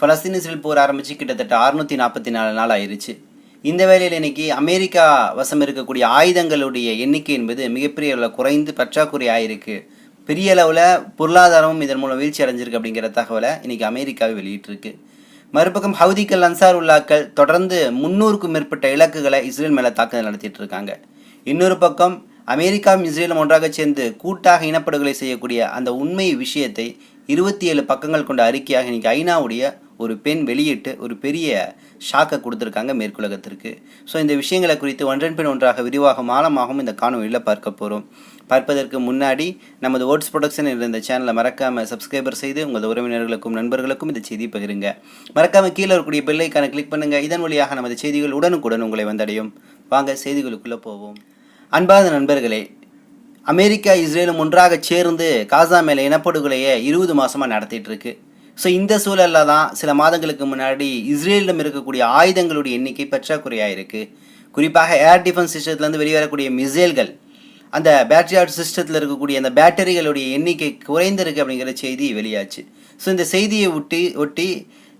Palestine Israel போர் ஆரம்பித்து கிட்டத்தட்ட அறுநூற்றி நாற்பத்தி நாலு நாள் ஆயிருச்சு. இந்த வேளையில் இன்னைக்கு அமெரிக்கா வசம் இருக்கக்கூடிய ஆயுதங்களுடைய எண்ணிக்கை என்பது மிகப்பெரிய அளவில் குறைந்து பற்றாக்குறை ஆயிருக்கு. பெரிய அளவில் பொருளாதாரமும் இதன் மூலம் வீழ்ச்சி அடைஞ்சிருக்கு அப்படிங்கிற தகவலை இன்றைக்கி அமெரிக்காவை வெளியிட்டிருக்கு. மறுபக்கம் ஹவுதிக்கல் அன்சார் உல்லாக்கள் தொடர்ந்து முன்னூறுக்கும் மேற்பட்ட இலக்குகளை இஸ்ரேல் மேலே தாக்குதல் நடத்திட்டு இருக்காங்க. இன்னொரு பக்கம் அமெரிக்காவும் இஸ்ரேலும் ஒன்றாக சேர்ந்து கூட்டாக இனப்படுகொலை செய்யக்கூடிய அந்த உண்மை விஷயத்தை இருபத்தி ஏழு பக்கங்கள் கொண்ட அறிக்கையாக இன்னைக்கு ஐநாவுடைய ஒரு பெண் வெளியிட்டு ஒரு பெரிய ஷாக்கை கொடுத்துருக்காங்க மேற்குலகத்திற்கு. ஸோ இந்த விஷயங்களை குறித்து ஒன்றன் பின் ஒன்றாக விரிவாக ஆழமாகவும் இந்த காணொலியில் பார்க்க போகிறோம் பார்ப்பதற்கு முன்னாடி நமது ஓட்ஸ் ப்ரொடக்ஷன் என்ற இந்த சேனலை மறக்காமல் சப்ஸ்கிரைபர் செய்து உங்கள் உறவினர்களுக்கும் நண்பர்களுக்கும் இந்த செய்தி பகிருங்க. மறக்காமல் கீழே இருக்கக்கூடிய பெல்லைக்கான கிளிக் பண்ணுங்கள் இதன் வழியாக நமது செய்திகள் உடனுக்குடன் உங்களை வந்தடையும். வாங்க செய்திகளுக்குள்ளே போவோம். அன்பார்ந்த நண்பர்களே அமெரிக்கா இஸ்ரேலும் ஒன்றாக சேர்ந்து காசா மேலே இனப்படுகொலையை இருபது மாதமாக நடத்திட்டு இருக்கு. ஸோ இந்த சூழலில் தான் சில மாதங்களுக்கு முன்னாடி இஸ்ரேலிடம் இருக்கக்கூடிய ஆயுதங்களுடைய எண்ணிக்கை பற்றாக்குறையாக இருக்குது குறிப்பாக ஏர் டிஃபென்ஸ் சிஸ்டத்துலேருந்து வெளிவரக்கூடிய மிசைல்கள் அந்த பேட்டரி ஆர்ட் சிஸ்டத்தில் இருக்கக்கூடிய அந்த பேட்டரிகளுடைய எண்ணிக்கை குறைந்திருக்கு அப்படிங்கிற செய்தி வெளியாச்சு. ஸோ இந்த செய்தியை ஒட்டி ஒட்டி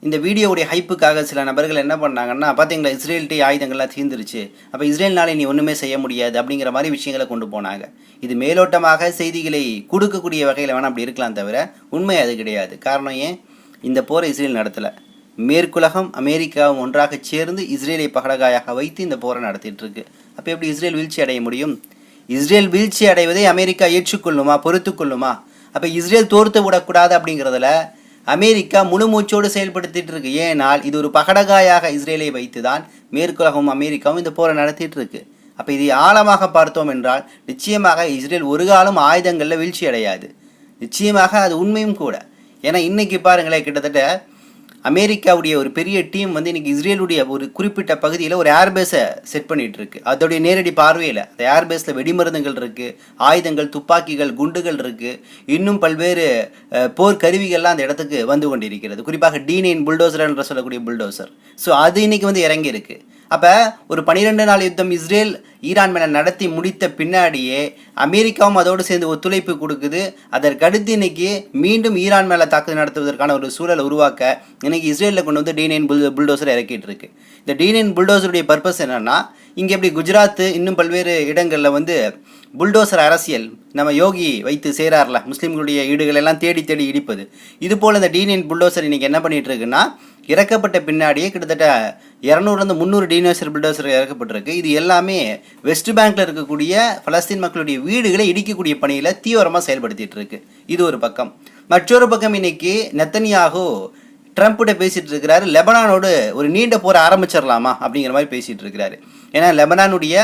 இந்த வீடியோவுடைய ஹைப்புக்காக சில நபர்கள் என்ன பண்ணாங்கன்னா பார்த்தீங்களா இஸ்ரேல்கிட்ட ஆயுதங்கள்லாம் தீர்ந்துருச்சு. அப்போ இஸ்ரேல்னால நீ ஒன்றுமே செய்ய முடியாது அப்படிங்கிற மாதிரி விஷயங்களை கொண்டு போனாங்க. இது மேலோட்டமாக செய்திகளை கொடுக்கக்கூடிய வகையில் வேணால் அப்படி இருக்கலாம் தவிர உண்மை அது கிடையாது. காரணம் ஏன்? இந்த போரை இஸ்ரேல் நடத்தலை. மேற்குலகம் அமெரிக்காவும் ஒன்றாக சேர்ந்து இஸ்ரேலை பகடகாயாக வைத்து இந்த போரை நடத்திட்டுருக்கு அப்போ எப்படி இஸ்ரேல் வீழ்ச்சி அடைய முடியும்? இஸ்ரேல் வீழ்ச்சி அடைவதை அமெரிக்கா ஏற்றுக்கொள்ளுமா பொறுத்துக்கொள்ளுமா? அப்போ இஸ்ரேல் தோர்த்து விடக்கூடாது அப்படிங்கிறதுல அமெரிக்கா முழுமூச்சோடு செயல்படுத்திட்டு இருக்கு ஏனால் இது ஒரு பகடகாயாக இஸ்ரேலை வைத்து தான் மேற்குலகமும் அமெரிக்காவும் இந்த போரை நடத்திட்டு இருக்கு அப்போ இதை ஆழமாக பார்த்தோம் என்றால் நிச்சயமாக இஸ்ரேல் ஒரு காலம் ஆயுதங்களில் வீழ்ச்சி அடையாது நிச்சயமாக அது உண்மையும் கூட. ஏன்னா இன்னைக்கு பாருங்களேன் கிட்டத்தட்ட அமெரிக்காவுடைய ஒரு பெரிய டீம் வந்து இன்னைக்கு இஸ்ரேலுடைய ஒரு குறிப்பிட்ட பகுதியில் ஒரு ஏர்பேஸை செட் பண்ணிகிட்டு இருக்கு அதோடைய நேரடி பார்வையில் அந்த ஏர்பேஸில் வெடிமருந்துகள் இருக்குது ஆயுதங்கள் துப்பாக்கிகள் குண்டுகள் இருக்குது இன்னும் பல்வேறு போர் கருவிகள்லாம் அந்த இடத்துக்கு வந்து கொண்டிருக்கிறது. குறிப்பாக டி நைன் புல்டோசர் என்று சொல்லக்கூடிய புல்டோசர் ஸோ அது இன்றைக்கி வந்து இறங்கியிருக்கு. அப்போ ஒரு பனிரெண்டு நாள் யுத்தம் இஸ்ரேல் ஈரான் மேலே நடத்தி முடித்த பின்னாடியே அமெரிக்காவும் அதோடு சேர்ந்து ஒத்துழைப்பு கொடுக்குது. அதற்கடுத்து இன்னைக்கு மீண்டும் ஈரான் மேலே தாக்குதல் நடத்துவதற்கான ஒரு சூழலை உருவாக்க இன்னைக்கு இஸ்ரேலில் கொண்டு வந்து டி நைன் புல் புல்டோசர் இறக்கிட்டு இருக்கு இந்த டி நைன் புல்டோசருடைய பர்பஸ் என்னன்னா இங்கே எப்படி குஜராத் இன்னும் பல்வேறு இடங்களில் வந்து புல்டோசர் அரசியல் நம்ம யோகி வைத்து செய்கிறார்ல முஸ்லீம்களுடைய ஈடுகளெல்லாம் தேடி தேடி இடிப்பது. இது போல் இந்த டீனியன் புல்டோசர் இன்றைக்கி என்ன பண்ணிகிட்ருக்குன்னா இறக்கப்பட்ட பின்னாடியே கிட்டத்தட்ட இரநூறுலேருந்து முந்நூறு டீனோசர் பில்டோசர் இறக்கப்பட்டிருக்கு. இது எல்லாமே வெஸ்ட் பேங்க்கில் இருக்கக்கூடிய பலஸ்தீன் மக்களுடைய வீடுகளை இடிக்கக்கூடிய பணியில் தீவிரமாக செயல்படுத்திகிட்டு இருக்கு இது ஒரு பக்கம். மற்றொரு பக்கம் இன்னைக்கு நெத்தனியாகு ட்ரம்ப்கிட்ட பேசிகிட்டு இருக்கிறாரு லெபனானோடு ஒரு நீண்ட போரை ஆரம்பிச்சிடலாமா அப்படிங்கிற மாதிரி பேசிகிட்டு இருக்கிறாரு ஏன்னா லெபனானுடைய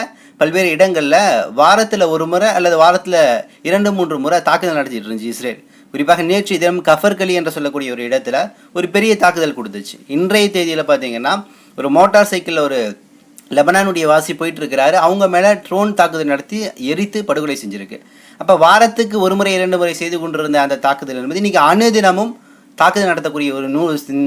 பல்வேறு இடங்களில் வாரத்தில் ஒரு முறை அல்லது வாரத்தில் இரண்டு மூன்று முறை தாக்குதல் நடத்திட்டு இருந்துச்சு இஸ்ரேல். குறிப்பாக நேற்று தினம் கஃபர்கலி என்று சொல்லக்கூடிய ஒரு இடத்துல ஒரு பெரிய தாக்குதல் கொடுத்துச்சு. இன்றைய தேதியில் பார்த்தீங்கன்னா ஒரு மோட்டார் சைக்கிளில் ஒரு லெபனானுடைய வாசி போயிட்டு இருக்கிறாரு. அவங்க மேலே ட்ரோன் தாக்குதல் நடத்தி எரித்து படுகொலை செஞ்சிருக்கு. அப்போ வாரத்துக்கு ஒரு முறை இரண்டு முறை செய்து கொண்டிருந்த அந்த தாக்குதல் என்பது இன்றைக்கி அணுதினமும் தாக்குதல் நடத்தக்கூடிய ஒரு நூ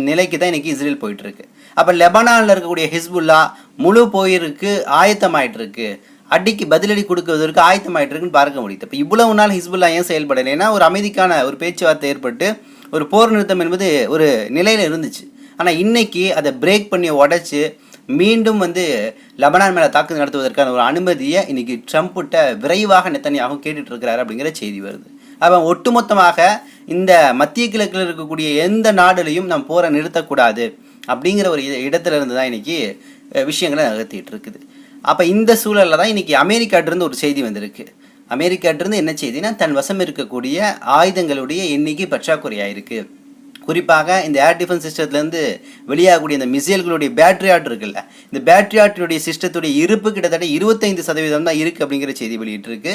நிலைக்கு தான் இன்னைக்கு இஸ்ரேல் போயிட்டுருக்கு. அப்போ லெபனானில் இருக்கக்கூடிய ஹிஸ்புல்லா முழு போயிருக்கு ஆயத்தமாயிட்டிருக்கு. அடிக்கு பதிலடி கொடுக்குவதற்கு ஆயத்தமாயிட்டு இருக்குன்னு பார்க்க முடியுது. இப்போ இவ்வளவு நாள் ஹிஸ்புல்லா ஏன் செயல்படலை? ஏன்னா ஒரு அமைதிக்கான ஒரு பேச்சுவார்த்தை ஏற்பட்டு ஒரு போர் நிறுத்தம் என்பது ஒரு நிலையில் இருந்துச்சு. ஆனால் இன்னைக்கு அதை பிரேக் பண்ணி உடச்சி மீண்டும் வந்து லெபனான் மேலே தாக்குதல் நடத்துவதற்கான ஒரு அனுமதியை இன்னைக்கு ட்ரம்ப்கிட்ட விரைவாக நெத்தனியாகவும் கேட்டுட்ருக்கிறாரு அப்படிங்கிற செய்தி வருது. அப்போ ஒட்டுமொத்தமாக இந்த மத்திய கிழக்கில் இருக்கக்கூடிய எந்த நாடுலையும் நம்ம போரை நிறுத்தக்கூடாது அப்படிங்கிற ஒரு இடத்துல இருந்து தான் இன்னைக்கு விஷயங்களை நகர்த்திட்டு இருக்குது. அப்போ இந்த சூழலில் தான் இன்னைக்கு அமெரிக்காட்டிருந்து ஒரு செய்தி வந்திருக்கு. அமெரிக்காட்டிருந்து என்ன செய்தினா தன் வசம் இருக்கக்கூடிய ஆயுதங்களுடைய எண்ணிக்கை பற்றாக்குறையாக இருக்குது குறிப்பாக இந்த ஏர் டிஃபென்ஸ் சிஸ்டத்துலேருந்து வெளியாகக்கூடிய இந்த மிசைல்களுடைய பேட்ரி ஆட் இருக்குல்ல இந்த பேட்ரி ஆட்டினுடைய சிஸ்டத்துடைய இருப்பு கிட்டத்தட்ட இருபத்தைந்து சதவீதம் தான் இருக்குது அப்படிங்கிற செய்தி வெளியிட்டிருக்கு.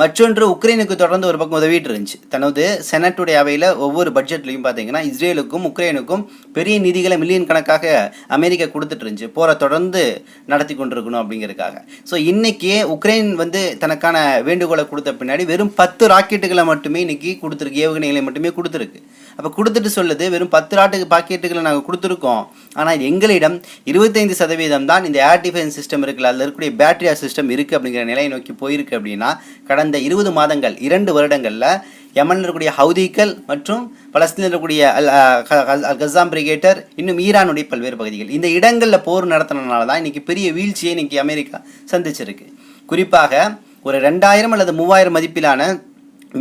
மற்றொன்று உக்ரைனுக்கு தொடர்ந்து ஒரு பக்கம் உதவிட்டு இருந்துச்சு தனது செனட்டுடைய அவையில் ஒவ்வொரு பட்ஜெட்லையும் பார்த்தீங்கன்னா இஸ்ரேலுக்கும் உக்ரைனுக்கும் பெரிய நிதிகளை மில்லியன் கணக்காக அமெரிக்கா கொடுத்துட்டு இருந்துச்சு போரை தொடர்ந்து நடத்தி கொண்டிருக்கணும் அப்படிங்கிறதுக்காக. ஸோ இன்றைக்கி உக்ரைன் வந்து தனக்கான வேண்டுகோளை கொடுத்த பின்னாடி வெறும் பத்து ராக்கெட்டுகளை மட்டுமே இன்றைக்கி கொடுத்துருக்கு. ஏவுகணைகளை மட்டுமே கொடுத்துருக்கு. அப்போ கொடுத்துட்டு சொல்லுது வெறும் பத்து நாட்டுக்கு பாக்கெட்டுகளை நாங்கள் கொடுத்துருக்கோம். ஆனால் எங்களிடம் இருபத்தைந்து சதவீதம் தான் இந்த ஏர் டிஃபென்ஸ் சிஸ்டம் இருக்குல்ல அதில் இருக்கக்கூடிய பேட்டரியா சிஸ்டம் இருக்குது அப்படிங்கிற நிலையை நோக்கி போயிருக்கு அப்படின்னா கடந்த இருபது மாதங்கள் இரண்டு வருடங்களில் யமனில் இருக்கக்கூடிய ஹவுதிக்கள் மற்றும் பலஸ்தீனில் இருக்கக்கூடிய அல் கசாம் பிரிகேட்டர் இன்னும் ஈரானுடைய பல்வேறு பகுதிகள். இந்த இடங்களில் போர் நடத்தினால தான் இன்றைக்கி பெரிய வீழ்ச்சியை இன்றைக்கி அமெரிக்கா சந்திச்சிருக்கு. குறிப்பாக ஒரு ரெண்டாயிரம் அல்லது மூவாயிரம் மதிப்பிலான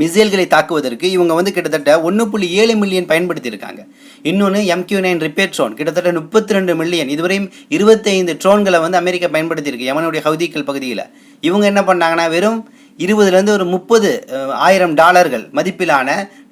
மிசைல்களை தாக்குவதற்கு இவங்க வந்து கிட்டத்தட்ட ஒன்று புள்ளி ஏழு மில்லியன் பயன்படுத்தியிருக்காங்க. இன்னொன்று எம்கியூ நைன் ரிப்பேர் ட்ரோன் கிட்டத்தட்ட முப்பத்தி ரெண்டு மில்லியன். இதுவரையும் இருபத்தைந்து ட்ரோன்களை வந்து அமெரிக்கா பயன்படுத்தியிருக்கு யமனுடைய ஹவுதிக்கல் பகுதியில். இவங்க என்ன பண்ணாங்கன்னா வெறும் இருபதுலேருந்து ஒரு முப்பது ஆயிரம் டாலர்கள் மதிப்பிலான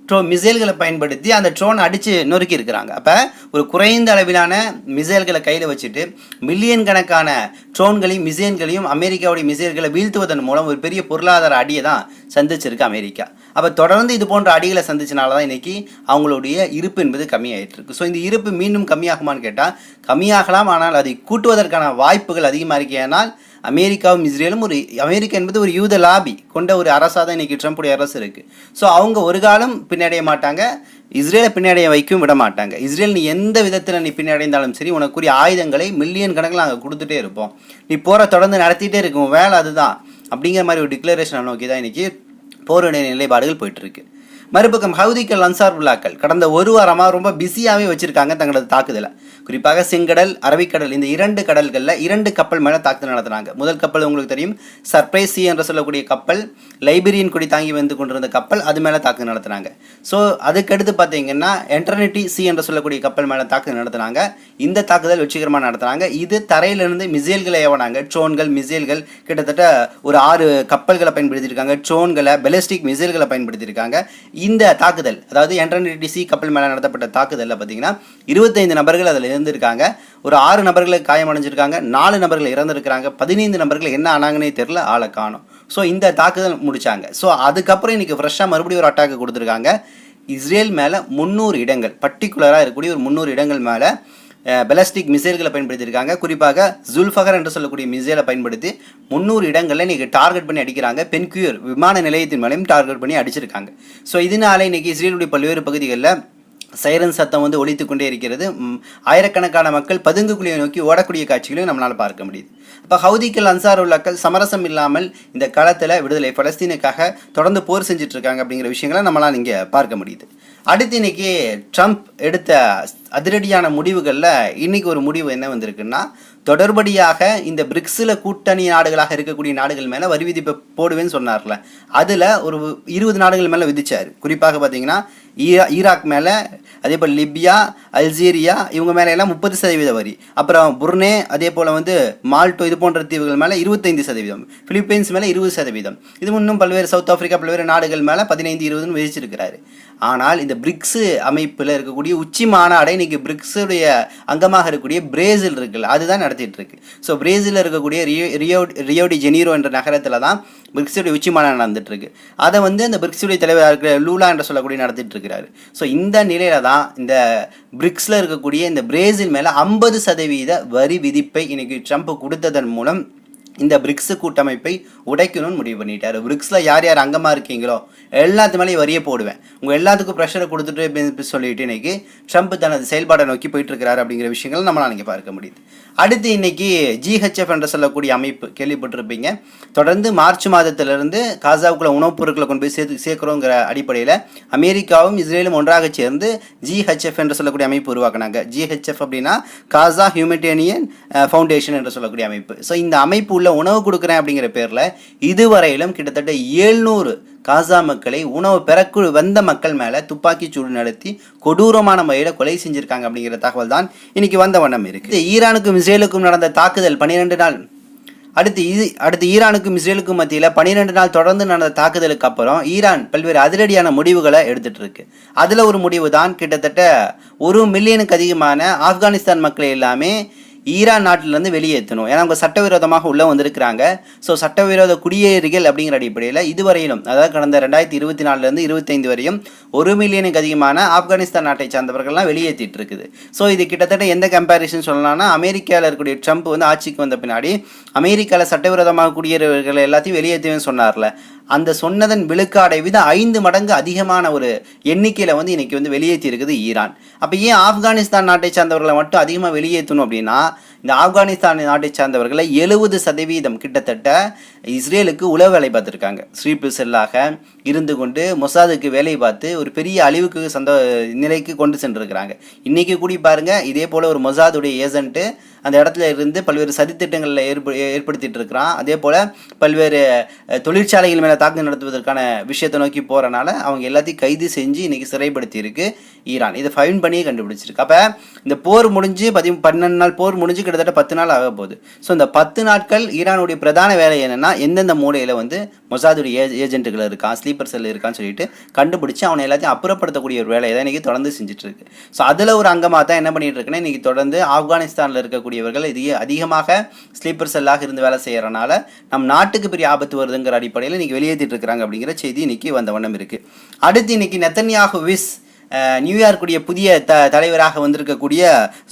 ட்ரோ மிசைல்களை பயன்படுத்தி அந்த ட்ரோனை அடித்து நொறுக்கி இருக்கிறாங்க. அப்போ ஒரு குறைந்த அளவிலான மிசைல்களை கையில் வச்சுட்டு மில்லியன் கணக்கான ட்ரோன்களையும் மிசைல்களையும் அமெரிக்காவுடைய மிசைல்களை வீழ்த்துவதன் மூலம் ஒரு பெரிய பொருளாதார அடியை தான் சந்திச்சிருக்கு அமெரிக்கா. அப்போ தொடர்ந்து இது போன்ற அடிகளை சந்திச்சனால தான் இன்றைக்கி அவங்களுடைய இருப்பு என்பது கம்மியாயிட்டு இருக்கு. ஸோ இந்த இருப்பு மீண்டும் கம்மியாகுமான்னு கேட்டால் கம்மியாகலாம் ஆனால் அதை கூட்டுவதற்கான வாய்ப்புகள் அதிகமாக இருக்கு அமெரிக்காவும் இஸ்ரேலும் ஒரு அமெரிக்கா என்பது ஒரு யூத லாபி கொண்ட ஒரு அரசாக தான் இன்றைக்கி ட்ரம்ப்புடைய அரசு இருக்குது ஸோ அவங்க ஒரு காலம் பின்னடைய மாட்டாங்க இஸ்ரேலை பின்னடைய வைக்கவும் விட மாட்டாங்க. இஸ்ரேல் நீ எந்த விதத்தில் நீ பின்னடைந்தாலும் சரி உனக்குரிய ஆயுதங்களை மில்லியன் கணக்கில் நாங்கள் கொடுத்துட்டே இருப்போம். நீ போரை தொடர்ந்து நடத்திட்டே இருக்கும் வேலை அதுதான். அப்படிங்கிற மாதிரி ஒரு டிக்ளரேஷனை நோக்கி தான் இன்றைக்கி போருடைய நிலைப்பாடுகள் போயிட்டுருக்கு மறுபக்கம் ஹவுதிக்கல் அன்சார்புல்லாக்கள் கடந்த ஒரு வாரமாக ரொம்ப பிஸியாகவே வச்சுருக்காங்க தங்களது தாக்குதலை. குறிப்பாக செங்கடல் அரபிக்கடல் இந்த இரண்டு கடல்களில் இரண்டு கப்பல் மேலே தாக்குதல் நடத்துனாங்க. முதல் கப்பல் உங்களுக்கு தெரியும் சர்ப்ரைஸ் சி என்று சொல்லக்கூடிய கப்பல் லைப்ரரியன் கொடி தாங்கி வந்து கொண்டிருந்த கப்பல் அது மேலே தாக்குதல் நடத்துனாங்க. ஸோ அதுக்கடுத்து பார்த்தீங்கன்னா என்டர்னிட்டி சி என்று சொல்லக்கூடிய கப்பல் மேலே தாக்குதல் நடத்துனாங்க. இந்த தாக்குதல் வெற்றிகரமாக நடத்துனாங்க. இது தரையிலிருந்து மிசைல்களை ஏவனாங்க. ட்ரோன்கள் மிசைல்கள் கிட்டத்தட்ட ஒரு ஆறு கப்பல்களை பயன்படுத்தியிருக்காங்க. ட்ரோன்களை பெலிஸ்டிக் மிசைல்களை பயன்படுத்தியிருக்காங்க. இந்த தாக்குதல் அதாவது என்டர்னிட்டி சி கப்பல் மேலே நடத்தப்பட்ட தாக்குதலில் பார்த்தீங்கன்னா இருபத்தைந்து நபர்கள் அதில் இருந்திருக்காங்க. ஒரு ஆறு நபர்களுக்கு காயமடைஞ்சிருக்காங்க நாலு நபர்கள் இறந்துருக்காங்க பதினைந்து நபர்கள் என்ன ஆனாங்கன்னே தெரில ஆளை காணும். ஸோ இந்த தாக்குதல் முடித்தாங்க ஸோ அதுக்கப்புறம் இன்றைக்கி ஃப்ரெஷ்ஷாக மறுபடியும் ஒரு அட்டாக்கு கொடுத்துருக்காங்க. இஸ்ரேல் மேலே முந்நூறு இடங்கள் பர்டிகுலராக இருக்கக்கூடிய ஒரு முந்நூறு இடங்கள் மேலே பெலஸ்டிக் மிசைல்களை பயன்படுத்தியிருக்காங்க. குறிப்பாக ஜுல்ஃபகர் என்று சொல்லக்கூடிய மிசைலை பயன்படுத்தி முந்நூறு இடங்களில் இன்றைக்கி டார்கெட் பண்ணி அடிக்கிறாங்க. பென்குயூர் விமான நிலையத்தின் மேலேயும் டார்கெட் பண்ணி அடிச்சிருக்காங்க. ஸோ இதனால இன்றைக்கி இஸ்ரேலுடைய பல்வேறு பகுதிகளில் சைரன் சத்தம் வந்து ஒழித்து கொண்டே இருக்கிறது. ஆயிரக்கணக்கான மக்கள் பதுங்குக்குழியை நோக்கி ஓடக்கூடிய காட்சிகளையும் நம்மளால் பார்க்க முடியுது. இப்போ ஹவுதிக்கல் அன்சார் உள்ளாக்கள் சமரசம் இல்லாமல் இந்த களத்தில் விடுதலை பலஸ்தீனுக்காக தொடர்ந்து போர் செஞ்சுட்டு இருக்காங்க அப்படிங்கிற விஷயங்களை நம்மளால் இங்கே பார்க்க முடியுது. அடுத்து இன்னைக்கு ட்ரம்ப் எடுத்த அதிரடியான முடிவுகளில் இன்னைக்கு ஒரு முடிவு என்ன வந்திருக்குன்னா தொடர்படியாக இந்த பிரிக்ஸில் கூட்டணி நாடுகளாக இருக்கக்கூடிய நாடுகள் மேலே வரி விதிப்பை போடுவேன்னு சொன்னார்ல. அதில் ஒரு இருபது நாடுகள் மேலே விதித்தார் குறிப்பாக பார்த்தீங்கன்னா ஈரா ஈராக் மேலே அதே போல் லிபியா அல்ஜீரியா இவங்க மேலே எல்லாம் முப்பது சதவீத வரி. அப்புறம் புர்னே அதே போல் வந்து மால்டோ இது போன்ற தீவுகள் மேலே இருபத்தைந்து சதவீதம். பிலிப்பைன்ஸ் மேலே இருபது சதவீதம். இது இன்னும் பல்வேறு சவுத் ஆஃப்ரிக்கா பல்வேறு நாடுகள் மேலே பதினைந்து இருபதுன்னு விதிச்சிருக்கிறாரு. ஆனால் இந்த பிரிக்ஸு அமைப்பில் இருக்கக்கூடிய உச்சி மாநாடை இன்றைக்கி பிரிக்ஸுடைய அங்கமாக இருக்கக்கூடிய பிரேசில் இருக்குல்ல அதுதான் நடத்திட்டுருக்கு ஸோ பிரேசிலில் இருக்கக்கூடிய ரியோ ரியோ ரியோடி ஜெனீரோ என்ற நகரத்தில் தான் பிரிக்ஸுடைய உச்சி மாநாடு நடந்துட்டுருக்கு அதை வந்து அந்த பிரிக்ஸுடைய தலைவராக இருக்கிற லூலா என்று சொல்லக்கூடிய நடத்திட்டு இருக்கிறாரு ஸோ இந்த நிலையில் தான் இந்த பிரிக்ஸில் இருக்கக்கூடிய இந்த பிரேசில் மேலே ஐம்பது சதவீத வரி விதிப்பை இன்றைக்கி ட்ரம்ப் கொடுத்ததன் மூலம் இந்த பிரிக்ஸ் கூட்டமைப்பை உடைக்கணும்னு முடிவு பண்ணிட்டாரு. பிரிக்ஸில் யார் யார் அங்கமாக இருக்கீங்களோ எல்லாத்து மேலேயும் வரியை போடுவேன். உங்கள் எல்லாத்துக்கும் ப்ரெஷரை கொடுத்துட்டு சொல்லிட்டு இன்னைக்கு ட்ரம்ப் தனது செயல்பாடை நோக்கி போயிட்டு இருக்கிறாரு அப்படிங்கிற விஷயங்களை நம்மளால் இங்கே பார்க்க முடியுது. அடுத்து இன்னைக்கு ஜிஹெச்எஃப் என்று சொல்லக்கூடிய அமைப்பு கேள்விப்பட்டிருப்பீங்க. தொடர்ந்து மார்ச் மாதத்திலிருந்து காசாவுக்குள்ள உணவுப் பொருட்களை கொண்டு போய் சேர்த்து சேர்க்குறோங்கிற அடிப்படையில் அமெரிக்காவும் இஸ்ரேலும் ஒன்றாக சேர்ந்து ஜிஹெச்எஃப் என்று சொல்லக்கூடிய அமைப்பு உருவாக்குனாங்க. ஜிஹெச்எஃப் அப்படின்னா காசா ஹியூமனிடேனியன் ஃபவுண்டேஷன் என்று சொல்லக்கூடிய அமைப்பு. ஸோ இந்த அமைப்பு உள்ள உணவு கொடுக்குறேன் அப்படிங்கிற பேரில் இதுவரையிலும் கிட்டத்தட்ட ஏழ்நூறு காசா மக்களை உணவு பெறக்கு வந்த மக்கள் மேலே துப்பாக்கி சூடு நடத்தி கொடூரமான முறையில் கொலை செஞ்சுருக்காங்க அப்படிங்கிற தகவல் தான் இன்னைக்கு வந்த வண்ணம் இருக்குது ஈரானுக்கும் இஸ்ரேலுக்கும் நடந்த தாக்குதல் பன்னிரெண்டு நாள். அடுத்து இது அடுத்து ஈரானுக்கும் இஸ்ரேலுக்கும் மத்தியில் பன்னிரெண்டு நாள் தொடர்ந்து நடந்த தாக்குதலுக்கு அப்புறம் ஈரான் பல்வேறு அதிரடியான முடிவுகளை எடுத்துகிட்டு இருக்கு. அதில் ஒரு முடிவு தான் கிட்டத்தட்ட ஒரு மில்லியனுக்கு அதிகமான ஆப்கானிஸ்தான் மக்களை எல்லாமே ஈரான் நாட்டிலேருந்து வெளியேற்றணும். ஏன்னா அவங்க சட்டவிரோதமாக உள்ளே வந்திருக்கிறாங்க. ஸோ சட்டவிரோத குடியேறிகள் அப்படிங்கிற அடிப்படையில் இதுவரையிலும் அதாவது கடந்த ரெண்டாயிரத்தி இருபத்தி நாலுலேருந்து இருபத்தைந்து வரையும் ஒரு மில்லியனுக்கு அதிகமான ஆப்கானிஸ்தான் நாட்டை சார்ந்தவர்கள்லாம் வெளியேற்றிட்டு இருக்குது. ஸோ இது கிட்டத்தட்ட எந்த கம்பேரிசன் சொல்லலாம்னா அமெரிக்காவில் இருக்கக்கூடிய ட்ரம்ப் வந்து ஆட்சிக்கு வந்த பின்னாடி அமெரிக்காவில் சட்டவிரோதமாக குடியேறியவர்கள் எல்லாத்தையும் வெளியேற்றுவேன்னு சொன்னார்ல. அந்த சொன்னதன் விழுக்காடை விட ஐந்து மடங்கு அதிகமான ஒரு எண்ணிக்கையில் வந்து இன்றைக்கி வந்து வெளியேற்றி இருக்குது ஈரான். அப்போ ஏன் ஆப்கானிஸ்தான் நாட்டை சார்ந்தவர்களை மட்டும் அதிகமாக வெளியேற்றணும் அப்படின்னா இந்த ஆப்கானிஸ்தான் நாட்டை சார்ந்தவர்களை எழுபது சதவீதம் கிட்டத்தட்ட இஸ்ரேலுக்கு உளவு வேலை பார்த்துருக்காங்க. ஸ்ரீபிள் செல்லாக இருந்து கொண்டு மொசாதுக்கு வேலை பார்த்து ஒரு பெரிய அழிவுக்கு சந்த நிலைக்கு கொண்டு சென்றிருக்கிறாங்க. இன்றைக்கி கூடி பாருங்கள் இதே போல் ஒரு மொசாதுடைய ஏஜென்ட்டு அந்த இடத்துல இருந்து பல்வேறு சதித்திட்டங்களில் ஏற்ப ஏற்படுத்திட்டு இருக்கிறான் அதே போல் பல்வேறு தொழிற்சாலைகள் மேலே தாக்குதல் நடத்துவதற்கான விஷயத்தை நோக்கி போகிறனால அவங்க எல்லாத்தையும் கைது செஞ்சு இன்றைக்கி சிறைப்படுத்தி இருக்கு ஈரான். இதை ஃபைன் பண்ணியே கண்டுபிடிச்சிருக்கு. அப்போ இந்த போர் முடிஞ்சு பதி பன்னெண்டு நாள் போர் முடிஞ்சு கிட்டத்தட்ட பத்து நாள் ஆக போகுது. ஸோ இந்த பத்து நாட்கள் ஈரானுடைய பிரதான வேலை என்னென்னா எந்தெந்த மூலையில் வந்து மொசாதுடைய ஏ ஏஜென்ட்டுகள் இருக்கான் ஸ்லீப்பர் செல் இருக்கான்னு சொல்லிட்டு கண்டுபிடிச்சி அவனை எல்லாத்தையும் அப்புறப்படுத்தக்கூடிய ஒரு வேலையை தான் இன்றைக்கி தொடர்ந்து செஞ்சுட்டு இருக்கு ஸோ அதில் ஒரு அங்கமாக தான் என்ன பண்ணிட்டு இருக்குன்னா இன்றைக்கி தொடர்ந்து ஆப்கானிஸ்தானில் இருக்கக்கூடிய இருக்கக்கூடியவர்கள் இது அதிகமாக ஸ்லீப்பர் செல்லாக இருந்து வேலை செய்கிறனால நம் நாட்டுக்கு பெரிய ஆபத்து வருதுங்கிற அடிப்படையில் இன்றைக்கி வெளியேற்றிட்டு இருக்கிறாங்க அப்படிங்கிற செய்தி இன்னைக்கு வந்த வண்ணம் இருக்குது அடுத்து இன்னைக்கு நெத்தன்யாகு விஸ் நியூயார்க்குடைய புதிய த தலைவராக வந்திருக்கக்கூடிய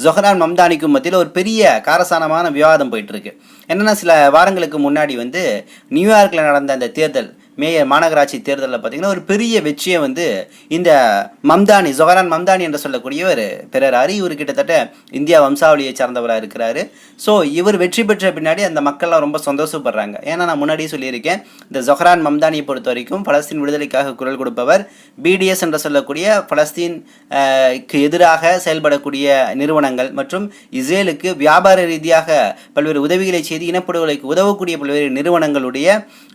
ஜொஹரான் மம்தானிக்கும் மத்தியில் ஒரு பெரிய காரசாரமான விவாதம் போயிட்டுருக்கு என்னென்னா என்னன்னா சில வாரங்களுக்கு முன்னாடி வந்து நியூயார்க்கில் நடந்த அந்த தேர்தல் மேயர் மாநகராட்சி தேர்தலில் பார்த்தீங்கன்னா ஒரு பெரிய வெற்றியை வந்து இந்த மம்தானி ஜொஹரான் மம்தானி என்று சொல்லக்கூடியவர் பெறாரு. இவர் கிட்டத்தட்ட இந்தியா வம்சாவளியை சார்ந்தவராக இருக்கிறாரு. ஸோ இவர் வெற்றி பெற்ற பின்னாடி அந்த மக்கள்லாம் ரொம்ப சந்தோஷப்படுறாங்க. ஏன்னா நான் முன்னாடியே சொல்லியிருக்கேன் இந்த ஜொஹரான் மம்தானியை பொறுத்த வரைக்கும் பலஸ்தீன் விடுதலைக்காக குரல் கொடுப்பவர். பிடிஎஸ் என்று சொல்லக்கூடிய பலஸ்தீன் க்கு எதிராக செயல்படக்கூடிய நிறுவனங்கள் மற்றும் இஸ்ரேலுக்கு வியாபார ரீதியாக பல்வேறு உதவிகளை செய்து இனப்படுகொலைக்கு உதவக்கூடிய பல்வேறு நிறுவனங்களுடைய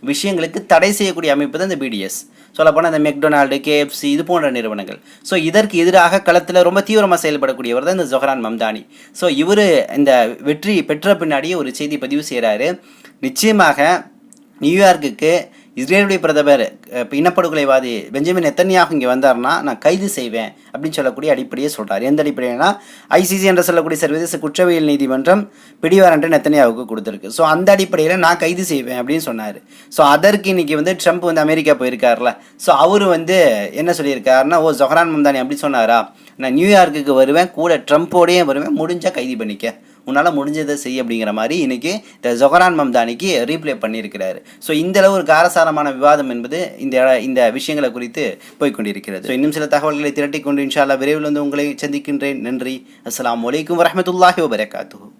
விஷயங்களுக்கு தடை செய்ய செய்யக்கூடிய அமைப்பு தான் இந்த பிடிஎஸ் சொல்லப்போனால் இந்த மெக்டொனால்டு கேஎஃப்சி இது போன்ற நிறுவனங்கள். ஸோ இதற்கு எதிராக களத்தில் ரொம்ப தீவிரமாக செயல்படக்கூடியவர் தான் இந்த ஜொஹரான் மம்தானி ஸோ இவர் இந்த வெற்றி பெற்ற பின்னாடியே ஒரு செய்தி பதிவு செய்கிறாரு நிச்சயமாக நியூயார்க்குக்கு இஸ்ரேலுடைய பிரதமர் இனப்படுகொலைவாதி பெஞ்சமின் எத்தனையாக இங்கே வந்தார்னா நான் கைது செய்வேன் அப்படின்னு சொல்லக்கூடிய அடிப்படையே சொல்கிறார் எந்த அடிப்படையினா ஐசிசி என்று சொல்லக்கூடிய சர்வதேச குற்றவியல் நீதிமன்றம் பிடிவாரண்ட்டு நெத்தனியாவுக்கு கொடுத்துருக்கு. ஸோ அந்த அடிப்படையில் நான் கைது செய்வேன் அப்படின்னு சொன்னார். ஸோ அதற்கு இன்றைக்கி வந்து ட்ரம்ப் வந்து அமெரிக்கா போயிருக்காருல ஸோ அவர் வந்து என்ன சொல்லியிருக்காருன்னா ஓ ஜொஹரான் மம்தானி அப்படி சொன்னாரா? நான் நியூயார்க்குக்கு வருவேன் கூட ட்ரம்ப்போடையே வருவேன் முடிஞ்சால் கைது பண்ணிக்க. உன்னால் முடிஞ்சதை செய் அப்படிங்கிற மாதிரி இன்றைக்கி இந்த ஜொஹரான் மம்தானிக்கு ரீப்ளே பண்ணியிருக்கிறாரு. ஸோ இந்தளவு ஒரு காரசாரமான விவாதம் என்பது இந்த இந்த விஷயங்களை குறித்து போய்க்கொண்டிருக்கிறது. ஸோ இன்னும் சில தகவல்களை திரட்டிக்கொண்டு கொண்டு விரைவில் வந்து உங்களை சந்திக்கின்றேன். நன்றி. அஸ்லாம் வலைக்கம் வரமத்துல்லாஹி வபரகாத்து